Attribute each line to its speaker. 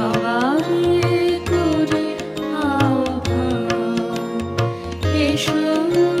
Speaker 1: সবাই করে আহ্বান। এসব